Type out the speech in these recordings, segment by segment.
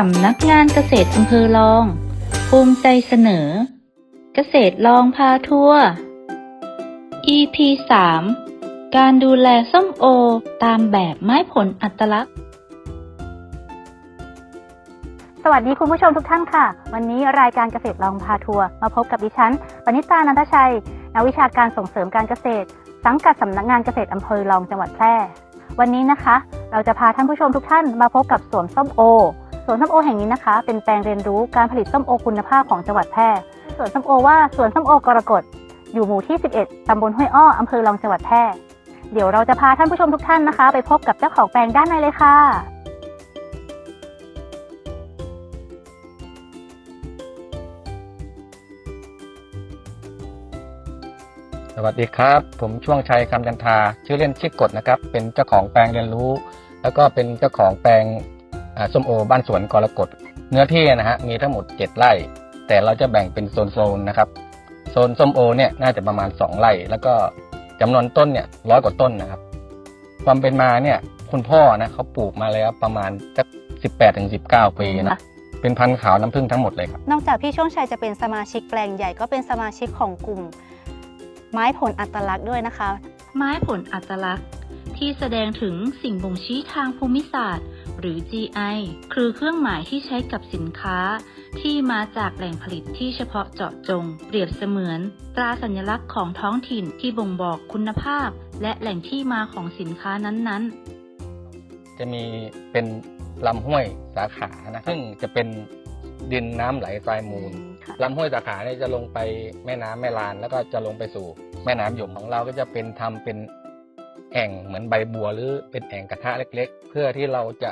สำนักงานเกษตรอำเภอรอง ภูมิใจเสนอ เกษตรลองพาทัวร์ EP 3 การดูแลส้มโอตามแบบไม้ผลอัตลักษณ์ สวัสดีคุณผู้ชมทุกท่านค่ะ วันนี้รายการเกษตรลองพาทัวร์มาพบกับดิฉันปณิตานันทชัย นักวิชาการส่งเสริมการเกษตร สังกัดสำนักงานเกษตรอำเภอรองจังหวัดแพร่ วันนี้นะคะ เราจะพาท่านผู้ชมทุกท่านมาพบกับสวนส้มโอ สวนส้มโอแห่งนี้นะคะ เป็นแปลงเรียนรู้การผลิตส้มโอคุณภาพของจังหวัดแพร่สวนส้มโอว่าสวนส้มโอกรกฎอยู่หมู่ที่ 11 ตำบลห้วยอ้อ อำเภอรองจังหวัดแพร่ เดี๋ยวเราจะพาท่านผู้ชมทุกท่านนะคะ ไปพบกับเจ้าของแปลงด้านในเลยค่ะ สวัสดีครับ ผมช่วงชัยคำจันทา ชื่อเล่นชื่อกดนะครับ เป็นเจ้าของแปลงเรียนรู้ แล้วก็เป็นเจ้าของแปลง ส้มโอบ้านสวนกรกฎเนื้อที่นะฮะมีทั้งหมด 7 ไร่ แต่เราจะแบ่งเป็นโซนๆนะครับโซนส้มโอเนี่ยน่าจะประมาณ 2 ไร่ แล้วก็จำนวนต้นเนี่ยร้อยกว่าต้นนะครับ ความเป็นมาเนี่ยคุณพ่อนะเขาปลูกมาแล้วประมาณสัก18ถึง19ปีนะเป็นพันธุ์ขาวน้ำผึ้งทั้งหมดเลยครับ นอกจากพี่ช่วงชัยจะเป็นสมาชิกแปลงใหญ่ก็เป็นสมาชิกของกลุ่ม ไม้ผลอัตลักษณ์ด้วยนะคะ ไม้ผลอัตลักษณ์ ที่แสดงถึงสิ่งบ่งชี้ทางภูมิศาสตร์ หรือ GI คือเครื่องหมายที่ใช้กับสินค้า ที่มาจากแหล่งผลิตที่เฉพาะเจาะจง เปรียบเสมือน ตราสัญลักษณ์ของท้องถิ่นที่บ่งบอกคุณภาพ และแหล่งที่มาของสินค้านั้นๆ จะมีเป็นลำห้วยสาขานะซึ่งจะเป็นดินน้ำไหลทรายมูลค่ะลำห้วยสาขาเนี่ยจะลงไปแม่น้ำแม่ลาน แล้วก็จะลงไปสู่แม่น้ำหยมของเราก็จะเป็นทำเป็นแอ่งเหมือนใบบัวหรือเป็นแอ่งกระทะเล็ก ๆ เพื่อที่เราจะ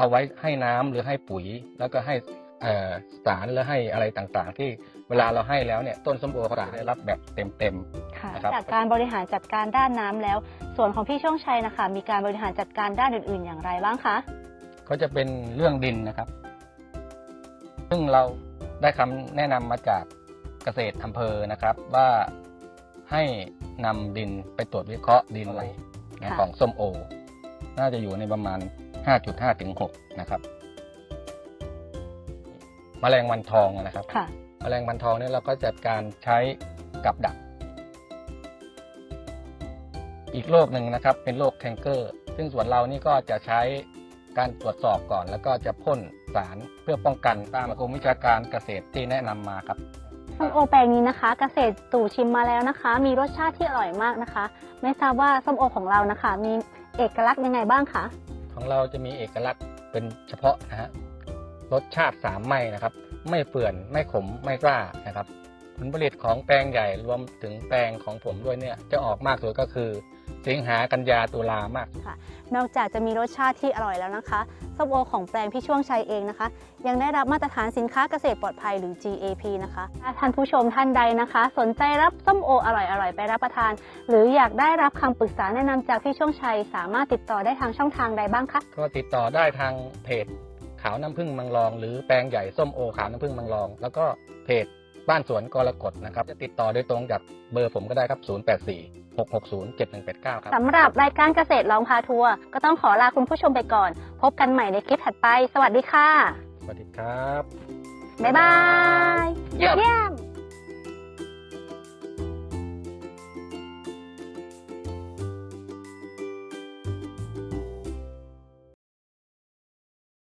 เอาไว้ให้น้ำหรือให้ปุ๋ย แล้วก็ให้เอ่อสารหรือให้อะไรต่างๆ ที่เวลาเราให้แล้วเนี่ยต้นส้มโอเขาจะได้รับแบบเต็มค่ะนะครับจากการบริหารจัดการด้านน้ำแล้ว ส่วนของพี่ช่วงชัยนะคะ มีการบริหารจัดการด้านอื่นๆ อย่างไรบ้างคะๆก็จะเป็นเรื่องดินนะครับ ซึ่งเราได้คำแนะนำมาจากเกษตรอำเภอนะครับว่าให้นำดินไปตรวจวิเคราะห์ดินอะไรนะค่ะของส้มโอ น่าจะอยู่ในประมาณ 5.5 ถึง 6 นะครับแมลงวันทองนะครับค่ะแมลงวันทองเนี่ยเราก็จัดการใช้กับดัก อีกโรคหนึ่งนะครับ เป็นโรคแคนเกอร์ ซึ่งส่วนเรานี่ก็จะใช้การตรวจสอบก่อน แล้วก็จะพ่นสารเพื่อป้องกันตามกรมวิชาการเกษตรที่แนะนำมาครับส้มโอแปลงนี้นะคะ เกษตรตู่ชิมมาแล้วนะคะ มีรสชาติที่อร่อยมากนะคะ ไม่ทราบว่าส้มโอของเรานะคะ มีเอกลักษณ์ยังไงบ้างคะ ของเราจะมีเอกลักษณ์เป็นเฉพาะนะฮะรสชาติสามไม่นะครับ ไม่เปื่อนไม่ขมไม่กล้านะครับ ผลผลิตของแปลงใหญ่รวมถึงแปลงของผมด้วยเนี่ยจะออกมากสุดก็คือสิงหากันยาตุลามากนอกจากจะมีรสชาติที่อร่อยแล้วนะคะส้มโอของแปลงพี่ช่วงชัยเองนะคะ ยังได้รับมาตรฐานสินค้าเกษตรปลอดภัยหรือ GAP นะคะถ้าท่านผู้ชมท่านใดนะคะ สนใจรับส้มโออร่อยๆไปรับประทาน หรืออยากได้รับคำปรึกษาแนะนำจากพี่ช่วงชัย สามารถติดต่อได้ทางช่องทางใดบ้างคะก็ติดต่อได้ทางเพจขาวน้ำผึ้งมังลอง หรือแปลงใหญ่ส้มโอขาวน้ำผึ้งมังลอง แล้วก็เพจ บ้านสวนกรกฎนะครับ จะติดต่อโดยตรงจากเบอร์ผมก็ได้ครับ 084 660 7189 ครับสำหรับรายการเกษตรลองพาทัวร์ก็ต้องขอลาคุณผู้ชมไปก่อน พบกันใหม่ในคลิปถัดไป สวัสดีค่ะ สวัสดีครับ บ๊ายบาย เยี่ยมเยี่ยม